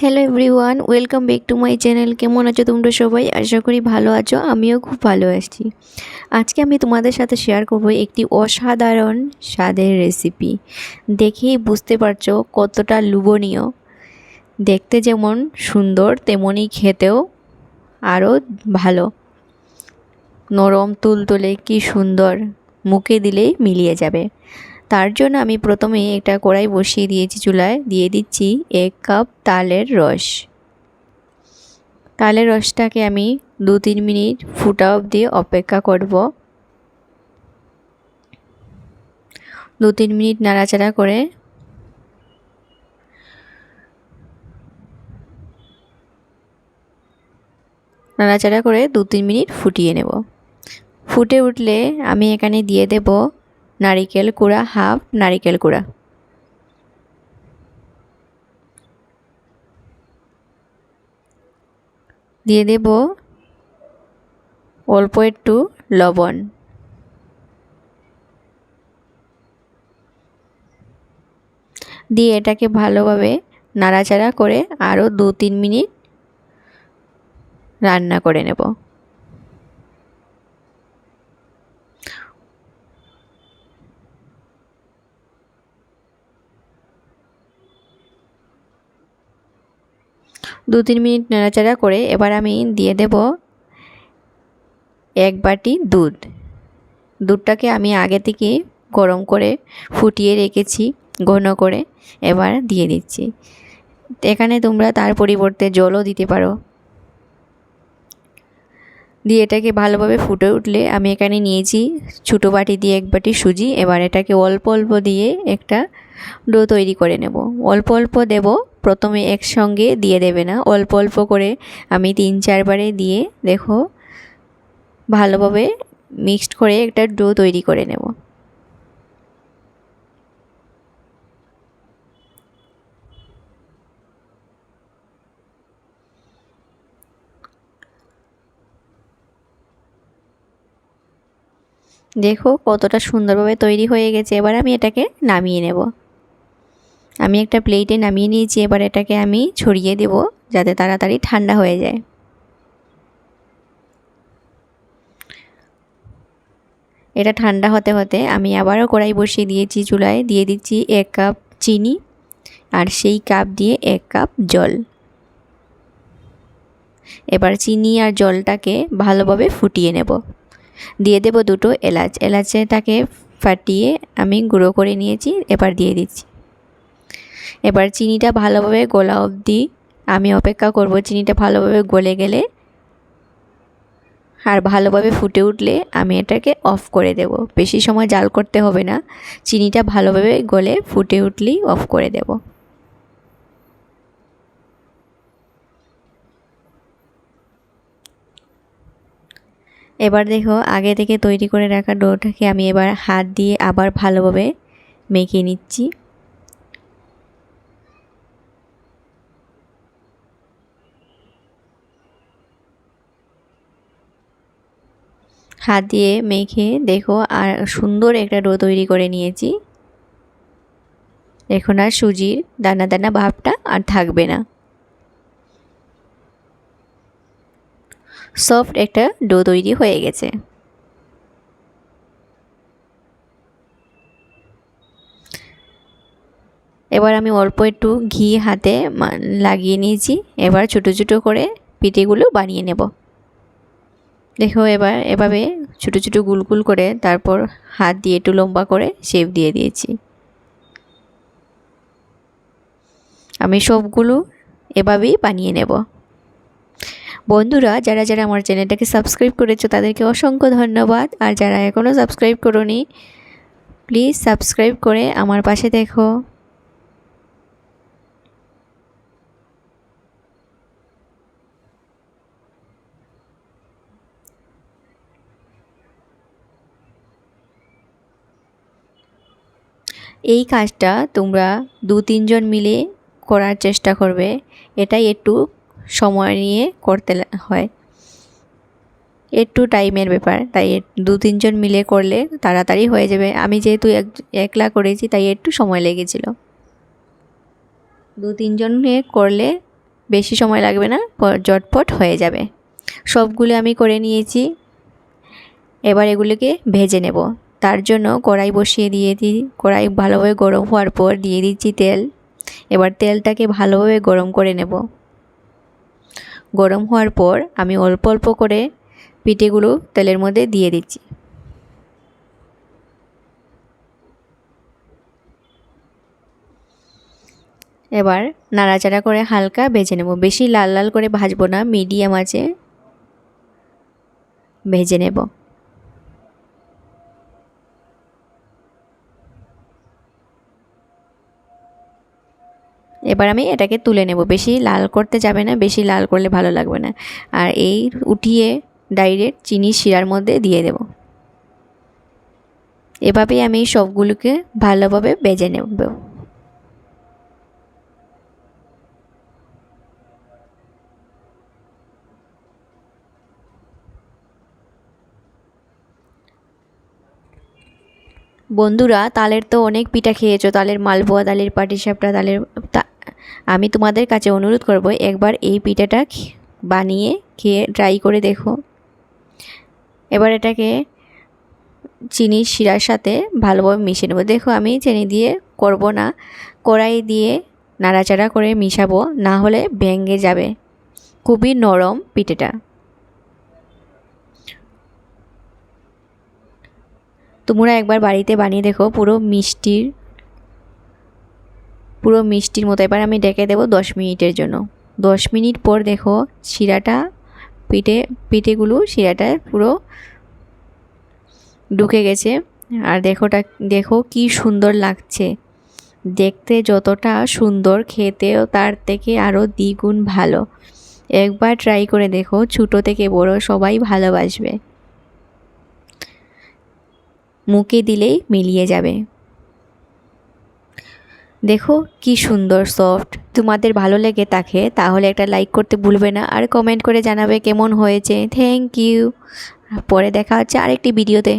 Hello everyone welcome back to my channel কেমন আছো তোমরা সবাই? আশা করি ভালো আছো, আমিও খুব ভালো আছি। আজকে আমি তোমাদের সাথে শেয়ার করব একটি অসাধারণ স্বাদের রেসিপি দেখেই বুঝতে পারছ কতটা লোভনীয়। দেখতে যেমন সুন্দর তেমনই খেতেও আরও ভালো। নরম, তুলতুলে, কি সুন্দর। মুখে দিলেই মিলিয়ে যাবে। তার জন্য আমি প্রথমে একটা কড়াই বসিয়ে দিয়েছি চুলায়, দিয়ে দিচ্ছি এক কাপ তালের রস। তালের রসটাকে আমি দু তিন মিনিট ফুটা অবধি অপেক্ষা করব। দু তিন মিনিট নাড়াচাড়া করে নাড়াচাড়া করে দু তিন মিনিট ফুটিয়ে নেব। ফুটে উঠলে আমি এখানে দিয়ে দেব নারিকেল কুড়া, হাফ নারিকেল কুড়া। দিয়ে দেব অল্প একটু লবণ। দিয়ে এটাকে ভালোভাবে নাড়াচাড়া করে আরও দু তিন মিনিট রান্না করে নেব। দু তিন মিনিট নাড়াচাড়া করে এবার আমি দিয়ে দেব এক বাটি দুধ। দুধটাকে আমি আগে থেকে গরম করে ফুটিয়ে রেখেছি, ঘন করে এবার দিয়ে দিচ্ছি। এখানে তোমরা তার পরিবর্তে জলও দিতে পারো। দিয়ে এটাকে ভালোভাবে ফুটে উঠলে আমি এখানে নিয়েছি ছোটো বাটি দিয়ে এক বাটি সুজি। এবার এটাকে অল্প অল্প দিয়ে একটা ডো তৈরি করে নেব। অল্প অল্প দেব প্রথমে একসঙ্গে দিয়ে দেবে না। অল্প অল্প করে আমি তিন চারবারে দিয়ে দেখো ভালোভাবে মিক্সড করে একটা ডো তৈরি করে নেব। দেখো কতটা সুন্দরভাবে তৈরি হয়ে গেছে। এবার আমি এটাকে নামিয়ে নেব। আমি একটা প্লেটে নামিয়ে নিয়েছি, এবার এটাকে আমি ছড়িয়ে দেব যাতে তাড়াতাড়ি ঠান্ডা হয়ে যায়। এটা ঠান্ডা হতে হতে আমি আবারও কড়াই বসিয়ে দিয়েছি চুলায়, দিয়ে দিচ্ছি এক কাপ চিনি আর সেই কাপ দিয়ে এক কাপ জল। এবার চিনি আর জলটাকে ভালোভাবে ফুটিয়ে নেব। দিয়ে দেব দুটো এলাচ। এলাচটাকে ফাটিয়ে আমি গুঁড়ো করে নিয়েছি, এবার দিয়ে দিচ্ছি এবার চিনিটা ভালোভাবে গোলা অবধি আমি অপেক্ষা করব চিনিটা ভালোভাবে গলে গেলে আর ভালোভাবে ফুটে উঠলে আমি এটাকে অফ করে দেব। বেশি সময় জাল করতে হবে না। চিনিটা ভালোভাবে গলে ফুটে উঠলেই অফ করে দেব। এবার দেখো, আগে থেকে তৈরি করে রাখা ডোটাকে আমি এবার হাত দিয়ে আবার ভালোভাবে মেখে নিচ্ছি। হাত দিয়ে মেখে দেখো, আর সুন্দর একটা ডো তৈরি করে নিয়েছি। এখন আর সুজির দানা দানা ভাবটা আর থাকবে না। সফট একটা ডো তৈরি হয়ে গেছে। এবার আমি অল্প একটু ঘি হাতে লাগিয়ে নিয়েছি। এবার ছোটো ছোটো করে পিঠেগুলো বানিয়ে নেব। দেখো এবার, এভাবে ছোটো ছোটো গুলগুল করে তারপর হাত দিয়ে একটু লম্বা করে শেপ দিয়ে দিয়েছি। আমি সবগুলো এভাবেই বানিয়ে নেব। বন্ধুরা, যারা যারা আমার চ্যানেলটাকে সাবস্ক্রাইব করেছ, তাদেরকে অসংখ্য ধন্যবাদ। আর যারা এখনও সাবস্ক্রাইব করোনি প্লিজ সাবস্ক্রাইব করে আমার পাশে দেখো। এই কাজটা তোমরা দু তিনজন মিলে করার চেষ্টা করবে। এটাই একটু সময় নিয়ে করতে হয়। একটু টাইমের ব্যাপার, তাই দু তিনজন মিলে করলে তাড়াতাড়ি হয়ে যাবে। আমি যেহেতু এক, একলা করেছি, তাই একটু সময় লেগেছিল। দু তিনজন করলে বেশি সময় লাগবে না জটপট হয়ে যাবে। সবগুলো আমি করে নিয়েছি। এবার এগুলোকে ভেজে নেব। তার জন্য কড়াই বসিয়ে দিয়ে দিই। কড়াই ভালোভাবে গরম হওয়ার পর দিয়ে দিচ্ছি তেল। এবার তেলটাকে ভালোভাবে গরম করে নেব। গরম হওয়ার পর আমি অল্প অল্প করে পিঠেগুলো তেলের মধ্যে দিয়ে দিচ্ছি। এবার নাড়াচাড়া করে হালকা ভেজে নেব। বেশি লাল লাল করে ভাজবো না, মিডিয়াম আছে। ভেজে নেব। এবার আমি এটাকে তুলে নেব। বেশি লাল করতে যাবে না, বেশি লাল করলে ভালো লাগবে না। আর এই উঠিয়ে ডাইরেক্ট চিনি শিরার মধ্যে দিয়ে দেব। এভাবেই আমি সবগুলোকে ভালোভাবে বেজে নেব। বন্ধুরা, তালের তো অনেক পিঠা খেয়েছো। তালের মালপোয়া, তালের পাটিসাপটা, তালের আমি তোমাদের কাছে অনুরোধ করব, একবার এই পিঠাটা বানিয়ে খেয়ে ট্রাই করে দেখো। এবার এটাকে চিনির শিরার সাথে ভালোভাবে মিশিয়ে নেব। দেখো, আমি চিনি দিয়ে করব না। কড়াই দিয়ে নাড়াচাড়া করে মিশাবো, না হলে ভেঙে যাবে। খুবই নরম পিঠেটা। তোমরা একবার বাড়িতে বানিয়ে দেখো, পুরো মিষ্টির পুরো মিষ্টির মতো। এবার আমি ডেকে দেবো দশ মিনিটের জন্য। দশ মিনিট পর দেখো শিরাটা, পিঠে, পিঠেগুলো শিরাটা পুরো ঢুকে গেছে। আর দেখোটা, দেখো কি সুন্দর লাগছে। দেখতে যতটা সুন্দর, খেতেও তার থেকে আরও দ্বিগুণ ভালো। একবার ট্রাই করে দেখো, ছোটো থেকে বড় সবাই ভালোবাসবে। মুখে দিলেই মিলিয়ে যাবে। দেখো কি সুন্দর সফট তোমাদের ভালো লেগে থাকে, তাহলে একটা লাইক করতে ভুলবে না। আর কমেন্ট করে জানাবে কেমন হয়েছে। থ্যাংক ইউ পরে দেখা হচ্ছে আরেকটি ভিডিওতে